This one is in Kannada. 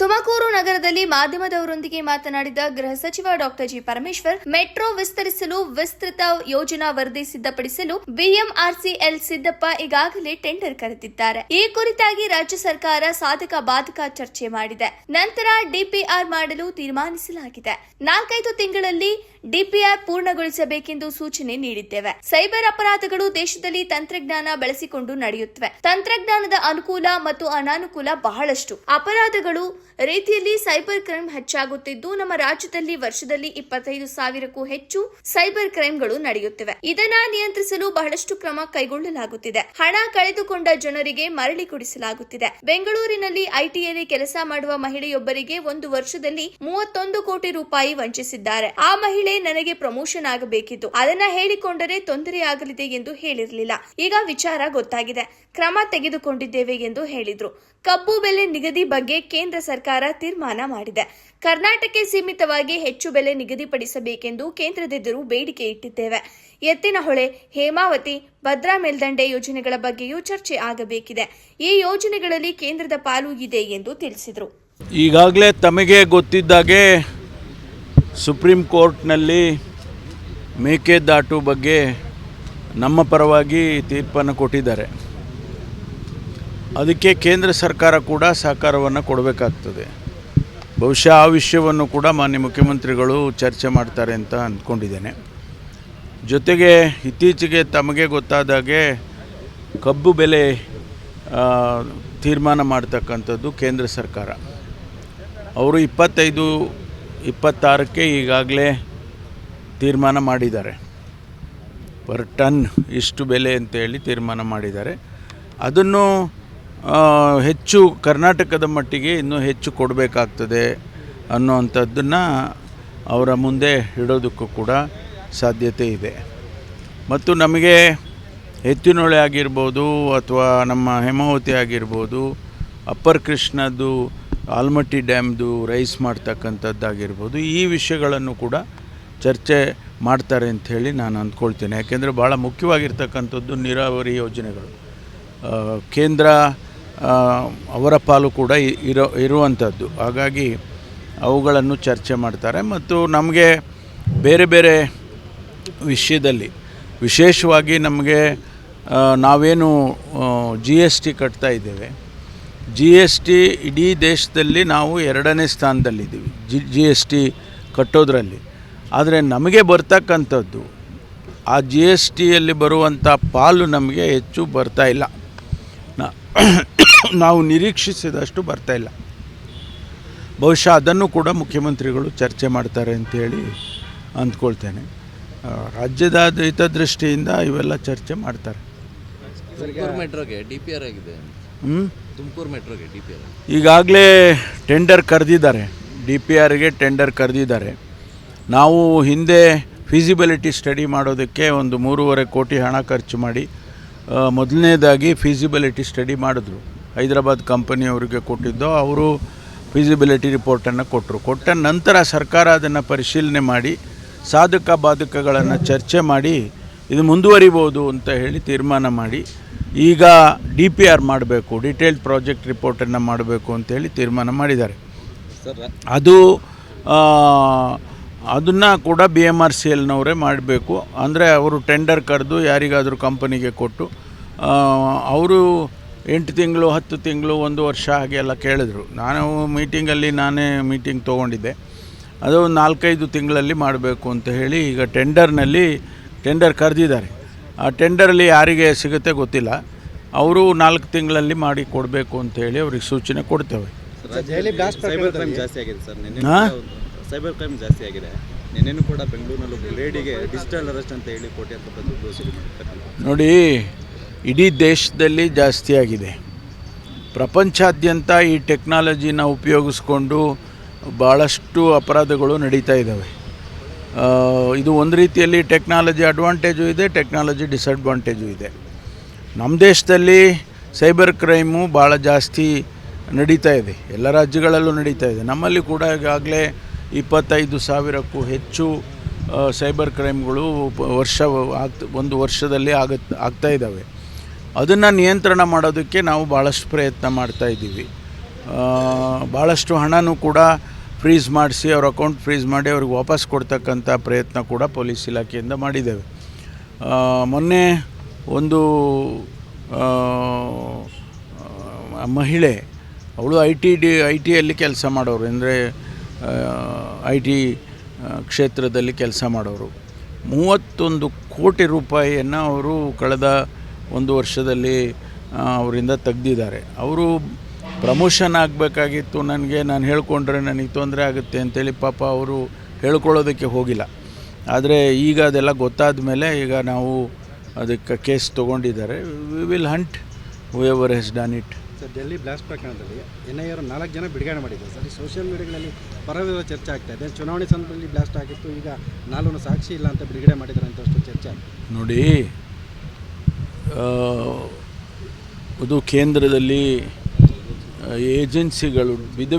ತುಮಕೂರು ನಗರದಲ್ಲಿ ಮಾಧ್ಯಮದವರೊಂದಿಗೆ ಮಾತನಾಡಿದ ಗೃಹ ಸಚಿವ ಡಾಕ್ಟರ್ ಜಿ ಪರಮೇಶ್ವರ್, ಮೆಟ್ರೋ ವಿಸ್ತರಿಸಲು ವಿಸ್ತೃತ ಯೋಜನಾ ವರದಿ ಸಿದ್ಧಪಡಿಸಲು ಬಿಎಂಆರ್ಸಿಎಲ್ ಸಿದ್ದಪ್ಪ ಈಗಾಗಲೇ ಟೆಂಡರ್ ಕರೆದಿದ್ದಾರೆ. ಈ ಕುರಿತಾಗಿ ರಾಜ್ಯ ಸರ್ಕಾರ ಸಾಧಕ ಬಾಧಕ ಚರ್ಚೆ ಮಾಡಿದೆ. ನಂತರ ಡಿಪಿಆರ್ ಮಾಡಲು ತೀರ್ಮಾನಿಸಲಾಗಿದೆ. ನಾಲ್ಕೈದು ತಿಂಗಳಲ್ಲಿ ಡಿಪಿಆರ್ ಪೂರ್ಣಗೊಳಿಸಬೇಕೆಂದು ಸೂಚನೆ ನೀಡಿದ್ದೇವೆ. ಸೈಬರ್ ಅಪರಾಧಗಳು ದೇಶದಲ್ಲಿ ತಂತ್ರಜ್ಞಾನ ಬಳಸಿಕೊಂಡು ನಡೆಯುತ್ತವೆ. ತಂತ್ರಜ್ಞಾನದ ಅನುಕೂಲ ಮತ್ತು ಅನಾನುಕೂಲ ಬಹಳಷ್ಟು. ಅಪರಾಧಗಳು ರೀತಿಯಲ್ಲಿ ಸೈಬರ್ ಕ್ರೈಮ್ ಹೆಚ್ಚಾಗುತ್ತಿದ್ದು, ನಮ್ಮ ರಾಜ್ಯದಲ್ಲಿ ವರ್ಷದಲ್ಲಿ ಇಪ್ಪತ್ತೈದು ಸಾವಿರಕ್ಕೂ ಹೆಚ್ಚು ಸೈಬರ್ ಕ್ರೈಮ್ಗಳು ನಡೆಯುತ್ತಿವೆ. ಇದನ್ನ ನಿಯಂತ್ರಿಸಲು ಬಹಳಷ್ಟು ಕ್ರಮ ಕೈಗೊಳ್ಳಲಾಗುತ್ತಿದೆ. ಹಣ ಕಳೆದುಕೊಂಡ ಜನರಿಗೆ ಮರಳಿ ಕೊಡಿಸಲಾಗುತ್ತಿದೆ. ಬೆಂಗಳೂರಿನಲ್ಲಿ ಐಟಿಯಲ್ಲಿ ಕೆಲಸ ಮಾಡುವ ಮಹಿಳೆಯೊಬ್ಬರಿಗೆ ಒಂದು ವರ್ಷದಲ್ಲಿ ಮೂವತ್ತೊಂದು ಕೋಟಿ ರೂಪಾಯಿ ವಂಚಿಸಿದ್ದಾರೆ. ಆ ಮಹಿಳೆ ನನಗೆ ಪ್ರಮೋಷನ್ ಆಗಬೇಕಿತ್ತು. ಅದನ್ನ ಹೇಳಿಕೊಂಡರೆ ತೊಂದರೆಯಾಗಲಿದೆ ಎಂದು ಹೇಳಿರಲಿಲ್ಲ. ಈಗ ವಿಚಾರ ಗೊತ್ತಾಗಿದೆ. ಕ್ರಮ ತೆಗೆದುಕೊಂಡಿದ್ದೇವೆ ಎಂದು ಹೇಳಿದ್ರು. ಕಬ್ಬು ಬೆಲೆ ನಿಗದಿ ಬಗ್ಗೆ ಕೇಂದ್ರ ಸರ್ಕಾರ ತೀರ್ಮಾನ ಮಾಡಿದೆ. ಕರ್ನಾಟಕಕ್ಕೆ ಸೀಮಿತವಾಗಿ ಹೆಚ್ಚು ಬೆಲೆ ನಿಗದಿಪಡಿಸಬೇಕೆಂದು ಕೇಂದ್ರದೆದುರು ಬೇಡಿಕೆ ಇಟ್ಟಿದ್ದೇವೆ. ಎತ್ತಿನಹೊಳೆ ಹೇಮಾವತಿ, ಭದ್ರಾ ಮೇಲ್ದಂಡೆ ಯೋಜನೆಗಳ ಬಗ್ಗೆಯೂ ಚರ್ಚೆ ಆಗಬೇಕಿದೆ. ಈ ಯೋಜನೆಗಳಲ್ಲಿ ಕೇಂದ್ರದ ಪಾಲು ಇದೆ ಎಂದು ತಿಳಿಸಿದರು. ಈಗಾಗಲೇ ತಮಗೆ ಗೊತ್ತಿದ್ದಾಗೆ ಸುಪ್ರೀಂ ಕೋರ್ಟ್ನಲ್ಲಿ ಮೇಕೆದಾಟು ಬಗ್ಗೆ ನಮ್ಮ ಪರವಾಗಿ ತೀರ್ಪನ್ನು ಕೊಟ್ಟಿದ್ದಾರೆ. ಅದಕ್ಕೆ ಕೇಂದ್ರ ಸರ್ಕಾರ ಕೂಡ ಸಹಕಾರವನ್ನು ಕೊಡಬೇಕಾಗ್ತದೆ. ಬಹುಶಃ ಆ ವಿಷಯವನ್ನು ಕೂಡ ಮಾನ್ಯ ಮುಖ್ಯಮಂತ್ರಿಗಳು ಚರ್ಚೆ ಮಾಡ್ತಾರೆ ಅಂತ ಅಂದ್ಕೊಂಡಿದ್ದೇನೆ. ಜೊತೆಗೆ ಇತ್ತೀಚೆಗೆ ತಮಗೆ ಗೊತ್ತಾದಾಗೆ ಕಬ್ಬು ಬೆಲೆ ತೀರ್ಮಾನ ಮಾಡ್ತಕ್ಕಂಥದ್ದು ಕೇಂದ್ರ ಸರ್ಕಾರ. ಅವರು ಇಪ್ಪತ್ತೈದು ಇಪ್ಪತ್ತಾರಕ್ಕೆ ಈಗಾಗಲೇ ತೀರ್ಮಾನ ಮಾಡಿದ್ದಾರೆ. ಪರ್ ಟನ್ ಇಷ್ಟು ಬೆಲೆ ಅಂತೇಳಿ ತೀರ್ಮಾನ ಮಾಡಿದ್ದಾರೆ. ಅದನ್ನು ಹೆಚ್ಚು ಕರ್ನಾಟಕದ ಮಟ್ಟಿಗೆ ಇನ್ನೂ ಹೆಚ್ಚು ಕೊಡಬೇಕಾಗ್ತದೆ ಅನ್ನುವಂಥದ್ದನ್ನು ಅವರ ಮುಂದೆ ಇಡೋದಕ್ಕೂ ಕೂಡ ಸಾಧ್ಯತೆ ಇದೆ. ಮತ್ತು ನಮಗೆ ಎತ್ತಿನೊಳೆ ಆಗಿರ್ಬೋದು ಅಥವಾ ನಮ್ಮ ಹೇಮಾವತಿ ಆಗಿರ್ಬೋದು, ಅಪ್ಪರ್ ಕೃಷ್ಣದ್ದು ಆಲ್ಮಟ್ಟಿ ಡ್ಯಾಮ್ದು ರೈಸ್ ಮಾಡ್ತಕ್ಕಂಥದ್ದಾಗಿರ್ಬೋದು, ಈ ವಿಷಯಗಳನ್ನು ಕೂಡ ಚರ್ಚೆ ಮಾಡ್ತಾರೆ ಅಂಥೇಳಿ ನಾನು ಅಂದ್ಕೊಳ್ತೇನೆ. ಯಾಕೆಂದರೆ ಭಾಳ ಮುಖ್ಯವಾಗಿರ್ತಕ್ಕಂಥದ್ದು ನೀರಾವರಿ ಯೋಜನೆಗಳು. ಕೇಂದ್ರ ಅವರ ಪಾಲು ಕೂಡ ಇರೋ, ಇರುವಂಥದ್ದು. ಹಾಗಾಗಿ ಅವುಗಳನ್ನು ಚರ್ಚೆ ಮಾಡ್ತಾರೆ. ಮತ್ತು ನಮಗೆ ಬೇರೆ ಬೇರೆ ವಿಷಯದಲ್ಲಿ, ವಿಶೇಷವಾಗಿ ನಮಗೆ ನಾವೇನು ಜಿ ಎಸ್ ಟಿ ಕಟ್ತಾ ಇದ್ದೇವೆ ಜಿ ಎಸ್ ಟಿ ಇಡೀ ದೇಶದಲ್ಲಿ ನಾವು ಎರಡನೇ ಸ್ಥಾನದಲ್ಲಿದ್ದೀವಿ. ಜಿ ಜಿ ಎಸ್ ಟಿ ಕಟ್ಟೋದ್ರಲ್ಲಿ. ಆದರೆ ನಮಗೆ ಬರ್ತಕ್ಕಂಥದ್ದು, ಆ ಜಿ ಎಸ್ ಟಿಯಲ್ಲಿ ಬರುವಂಥ ಪಾಲು ನಮಗೆ ಹೆಚ್ಚು ಬರ್ತಾ ಇಲ್ಲ. ನಾವು ನಿರೀಕ್ಷಿಸಿದಷ್ಟು ಬರ್ತಾ ಇಲ್ಲ. ಬಹುಶಃ ಅದನ್ನು ಕೂಡ ಮುಖ್ಯಮಂತ್ರಿಗಳು ಚರ್ಚೆ ಮಾಡ್ತಾರೆ ಅಂತೇಳಿ ಅಂದ್ಕೊಳ್ತೇನೆ. ರಾಜ್ಯದ ಹಿತದೃಷ್ಟಿಯಿಂದ ಇವೆಲ್ಲ ಚರ್ಚೆ ಮಾಡ್ತಾರೆ. ತುಮಕೂರು ಮೆಟ್ರೋಗೆ ಡಿ ಪಿ ಆರ್ ಆಗಿದೆ. ಹ್ಞೂ ತುಮಕೂರು ಮೆಟ್ರೋಗೆ ಡಿ ಪಿ ಆರ್. ಈಗಾಗಲೇ ಟೆಂಡರ್ ಕರೆದಿದ್ದಾರೆ. ಡಿ ಪಿ ಆರ್ಗೆ ಟೆಂಡರ್ ಕರೆದಿದ್ದಾರೆ. ನಾವು ಹಿಂದೆ ಫೀಸಿಬಿಲಿಟಿ ಸ್ಟಡಿ ಮಾಡೋದಕ್ಕೆ ಒಂದು ಮೂರುವರೆ ಕೋಟಿ ಹಣ ಖರ್ಚು ಮಾಡಿ ಮೊದಲನೇದಾಗಿ ಫೀಸಿಬಿಲಿಟಿ ಸ್ಟಡಿ ಮಾಡಿದ್ರು. ಹೈದರಾಬಾದ್ ಕಂಪನಿಯವರಿಗೆ ಕೊಟ್ಟಿದ್ದು ಅವರು ಫೀಸಿಬಿಲಿಟಿ ರಿಪೋರ್ಟನ್ನು ಕೊಟ್ಟರು ಕೊಟ್ಟ ನಂತರ ಸರ್ಕಾರ ಅದನ್ನು ಪರಿಶೀಲನೆ ಮಾಡಿ ಸಾಧಕ ಬಾಧಕಗಳನ್ನು ಚರ್ಚೆ ಮಾಡಿ ಇದು ಮುಂದುವರಿಬೋದು ಅಂತ ಹೇಳಿ ತೀರ್ಮಾನ ಮಾಡಿ ಈಗ ಡಿ ಪಿ ಆರ್ ಮಾಡಬೇಕು ಡಿಟೇಲ್ಡ್ ಪ್ರಾಜೆಕ್ಟ್ ರಿಪೋರ್ಟನ್ನು ಮಾಡಬೇಕು ಅಂತೇಳಿ ತೀರ್ಮಾನ ಮಾಡಿದ್ದಾರೆ. ಅದು ಅದನ್ನು ಕೂಡ ಬಿ ಎಂ ಆರ್ ಸಿ ಎಲ್ನವರೇ ಮಾಡಬೇಕು. ಅಂದರೆ ಅವರು ಟೆಂಡರ್ ಕರೆದು ಯಾರಿಗಾದರೂ ಕಂಪನಿಗೆ ಕೊಟ್ಟು ಅವರು ಎಂಟು ತಿಂಗಳು ಹತ್ತು ತಿಂಗಳು ಒಂದು ವರ್ಷ ಹಾಗೆ ಎಲ್ಲ ಕೇಳಿದ್ರು. ನಾನು ಮೀಟಿಂಗಲ್ಲಿ ನಾನೇ ಮೀಟಿಂಗ್ ತೊಗೊಂಡಿದ್ದೆ. ಅದು ನಾಲ್ಕೈದು ತಿಂಗಳಲ್ಲಿ ಮಾಡಬೇಕು ಅಂತ ಹೇಳಿ ಈಗ ಟೆಂಡರ್ನಲ್ಲಿ ಟೆಂಡರ್ ಕರೆದಿದ್ದಾರೆ. ಟೆಂಡರಲ್ಲಿ ಯಾರಿಗೆ ಸಿಗುತ್ತೆ ಗೊತ್ತಿಲ್ಲ. ಅವರು ನಾಲ್ಕು ತಿಂಗಳಲ್ಲಿ ಮಾಡಿ ಕೊಡಬೇಕು ಅಂತ ಹೇಳಿ ಅವ್ರಿಗೆ ಸೂಚನೆ ಕೊಡ್ತೇವೆ. ಸೈಬರ್ ಕ್ರೈಮ್ ಜಾಸ್ತಿ ಆಗಿದೆ ಸರ್. ನಿನ್ನೆ ಸೈಬರ್ ಕ್ರೈಮ್ ಜಾಸ್ತಿ ಆಗಿದೆ. ನಿನ್ನೆನೂ ಕೂಡ ಬೆಂಗಳೂರಿನಲ್ಲಿ ಲೇಡಿಗೆ ಡಿಜಿಟಲ್ ಅರೆಸ್ಟ್ ಅಂತ ಹೇಳಿ ದುಡ್ಡು ಸಿಗುತ್ತೆ ನೋಡಿ ಇಡೀ ದೇಶದಲ್ಲಿ ಜಾಸ್ತಿ ಆಗಿದೆ. ಪ್ರಪಂಚಾದ್ಯಂತ ಈ ಟೆಕ್ನಾಲಜಿನ ಉಪಯೋಗಿಸ್ಕೊಂಡು ಭಾಳಷ್ಟು ಅಪರಾಧಗಳು ನಡೀತಾ ಇದ್ದಾವೆ. ಇದು ಒಂದು ರೀತಿಯಲ್ಲಿ ಟೆಕ್ನಾಲಜಿ ಅಡ್ವಾಂಟೇಜು ಇದೆ, ಟೆಕ್ನಾಲಜಿ ಡಿಸ್ಅಡ್ವಾಂಟೇಜು ಇದೆ. ನಮ್ಮ ದೇಶದಲ್ಲಿ ಸೈಬರ್ ಕ್ರೈಮು ಭಾಳ ಜಾಸ್ತಿ ನಡೀತಾ ಇದೆ. ಎಲ್ಲ ರಾಜ್ಯಗಳಲ್ಲೂ ನಡೀತಾ ಇದೆ. ನಮ್ಮಲ್ಲಿ ಕೂಡ ಈಗಾಗಲೇ ಇಪ್ಪತ್ತೈದು ಸಾವಿರಕ್ಕೂ ಹೆಚ್ಚು ಸೈಬರ್ ಕ್ರೈಮ್ಗಳು ವರ್ಷ ಆಗ್ತ, ಒಂದು ವರ್ಷದಲ್ಲಿ ಆಗತ್, ಆಗ್ತಾ ಇದ್ದಾವೆ. ಅದನ್ನು ನಿಯಂತ್ರಣ ಮಾಡೋದಕ್ಕೆ ನಾವು ಭಾಳಷ್ಟು ಪ್ರಯತ್ನ ಮಾಡ್ತಾ ಇದ್ದೀವಿ. ಭಾಳಷ್ಟು ಹಣನೂ ಕೂಡ ಫ್ರೀಸ್ ಮಾಡಿಸಿ ಅವ್ರ ಅಕೌಂಟ್ ಫ್ರೀಸ್ ಮಾಡಿ ಅವ್ರಿಗೆ ವಾಪಸ್ ಕೊಡ್ತಕ್ಕಂಥ ಪ್ರಯತ್ನ ಕೂಡ ಪೊಲೀಸ್ ಇಲಾಖೆಯಿಂದ ಮಾಡಿದ್ದೇವೆ. ಮೊನ್ನೆ ಒಂದು ಮಹಿಳೆ, ಅವಳು ಐ ಟಿ ಡಿ ಐ ಟಿಯಲ್ಲಿ ಕೆಲಸ ಮಾಡೋರು, ಅಂದರೆ ಐ ಟಿ ಕ್ಷೇತ್ರದಲ್ಲಿ ಕೆಲಸ ಮಾಡೋರು. ಮೂವತ್ತೊಂದು ಕೋಟಿ ರೂಪಾಯಿಯನ್ನು ಅವರು ಕಳೆದ ಒಂದು ವರ್ಷದಲ್ಲಿ ಅವರಿಂದ ತೆಗ್ದಿದ್ದಾರೆ. ಅವರು ಪ್ರಮೋಷನ್ ಆಗಬೇಕಾಗಿತ್ತು ನನಗೆ ನಾನು ಹೇಳ್ಕೊಂಡ್ರೆ ನನಗೆ ತೊಂದರೆ ಆಗುತ್ತೆ ಅಂತೇಳಿ ಪಾಪ ಅವರು ಹೇಳ್ಕೊಳ್ಳೋದಕ್ಕೆ ಹೋಗಿಲ್ಲ. ಆದರೆ ಈಗ ಅದೆಲ್ಲ ಗೊತ್ತಾದ ಮೇಲೆ ಈಗ ನಾವು ಅದಕ್ಕೆ case ತೊಗೊಂಡಿದ್ದಾರೆ. We will hunt ever has done it sir Delhi blast ಪ್ರಕರಣದಲ್ಲಿ ಎನ್ ಐ ಆರ್ ನಾಲ್ಕು ಜನ ಬಿಡುಗಡೆ ಮಾಡಿದ್ದಾರೆ. ಸರ್ ಈ ಸೋಷಿಯಲ್ ಮೀಡಿಯಾಗಳಲ್ಲಿ ಪರವಿರೋ ಚರ್ಚೆ ಆಗ್ತಾ ಇದೆ. ಚುನಾವಣೆ ಸಂದರ್ಭದಲ್ಲಿ ಬ್ಲಾಸ್ಟ್ ಆಗಿತ್ತು. ಈಗ ನಾಲ್ಕು ಸಾಕ್ಷಿ ಇಲ್ಲ ಅಂತ ಬಿಡುಗಡೆ ಮಾಡಿದ್ದಾರೆ ಅಂತ ಅಷ್ಟು ಚರ್ಚೆ ಆಗ್ತದೆ ನೋಡಿ ಅದು ಇದು ಕೇಂದ್ರದಲ್ಲಿ ಏಜೆನ್ಸಿಗಳು ವಿಧ